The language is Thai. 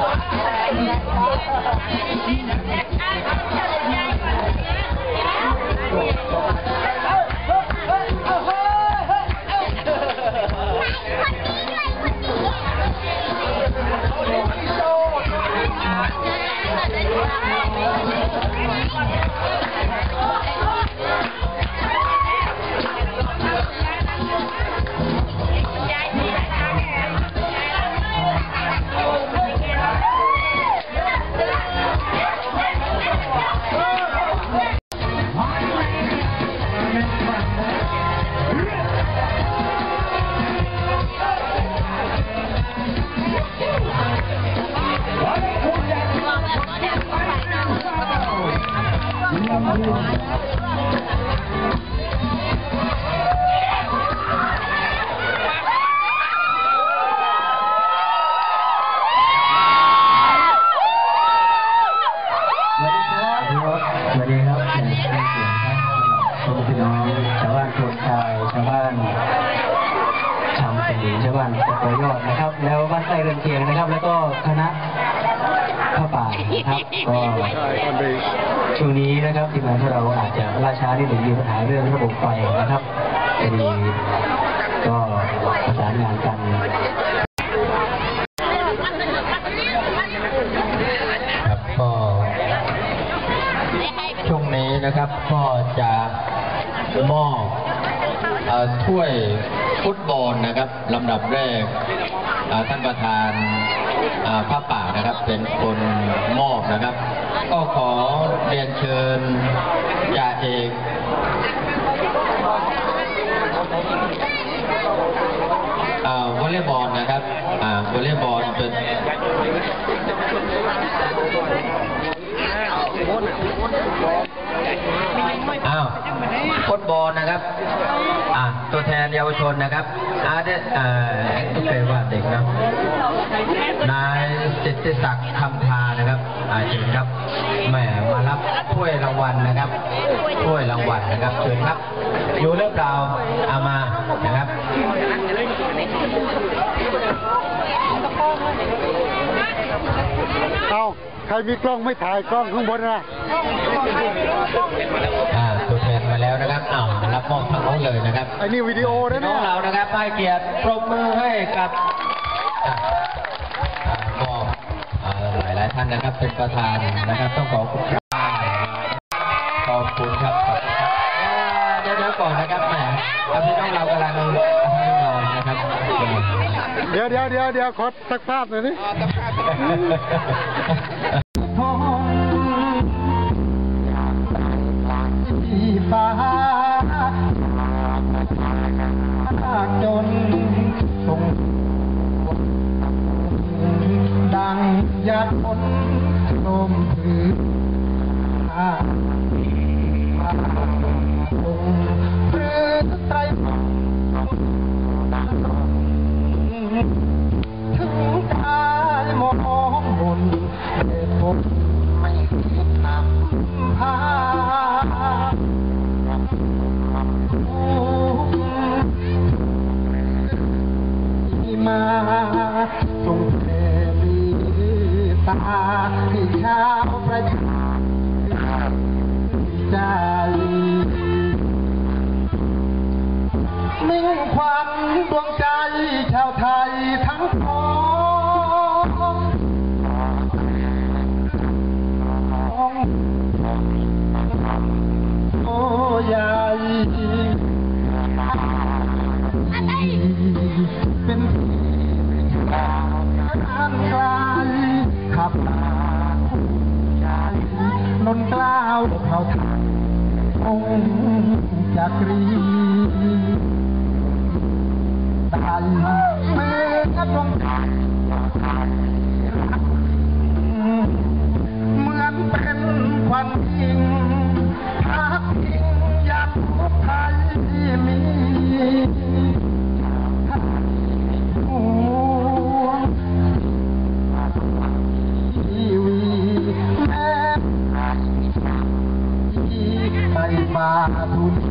สวั ชาวบ้านโพนชายชาวบ้านชำสมิงชาวบ้านตะโกยอดนะครับ แล้วบ้านใต้เรือนเคียงนะครับ แล้วก็คณะ ผ้าป่านะครับก็ช่วงนี้นะครับทีมงานของเราอาจจะล่าช้านิดหนึ่งมีปัญหาเรื่องระบบไฟนะครับพอดีก็ประสานงานกันครับก็ช่วงนี้นะครับก็จะมอบเอ่อถ้วยฟุตบอลนะครับลำดับแรกเอ่อท่านประธาน ผ้าพระป่านะครับเป็นคนมอบนะครับ ก็ขอเรียนเชิญจ่าเอกอาวอลเลย์บอลนะครับอาวอลเลย์บอลเป็น อ้าวฟุต บอลนะครับอ่าตัวแทนเยาวชนนะครับอาเดเอ่อไม่เคยว่าเด็กนะนายสิทธิศักดิ์คำพานะครับอ่าเชิญครับแหมมารับถ้วยรางวัลนะครับถ้วยรางวัลนะครับเชิญครับ อยู่หรือเปล่าเอามานะครับเอาใครมีกล้องไม่ถ่ายกล้องข้างบนนะอ่าตัว แทนมาแล้วนะครับอ้าวรับมอบทางโน้นเลยนะครับไอ้นี่วิดีโอนะน้เนี่องยเรานะครับให้เกียรติปรบมือให้กับอะอ่าก็อ่าหลายหลายๆท่านนะครับเป็นประธานนะครับ ต้องขอบคุณครับขอบคุณครับขอบคุณครับอ่าเดี๋ยวเดี๋ยวก่อนนะครับแหมพี่น้องเรากำลังให้นอนนะครับเดี๋ยวเดี๋ยวเดี๋ยวเดี๋ยวขอสักภาพหน่อยนี่ที่ ยัดฝนลมผืนองหรือไตรถึงกายมองบนเดชผมไม่นำพา ตาให้ชาวประชาใจมิ่งควันดวงใจชาวไทยทั้งพ้องโอ้ยาย นนกล้าวเผ่าทยองจักรีไทยเมื่อดวงใจเหมือนเป็นควันทิ้งพักทิ้งอยากพบไทยมี ม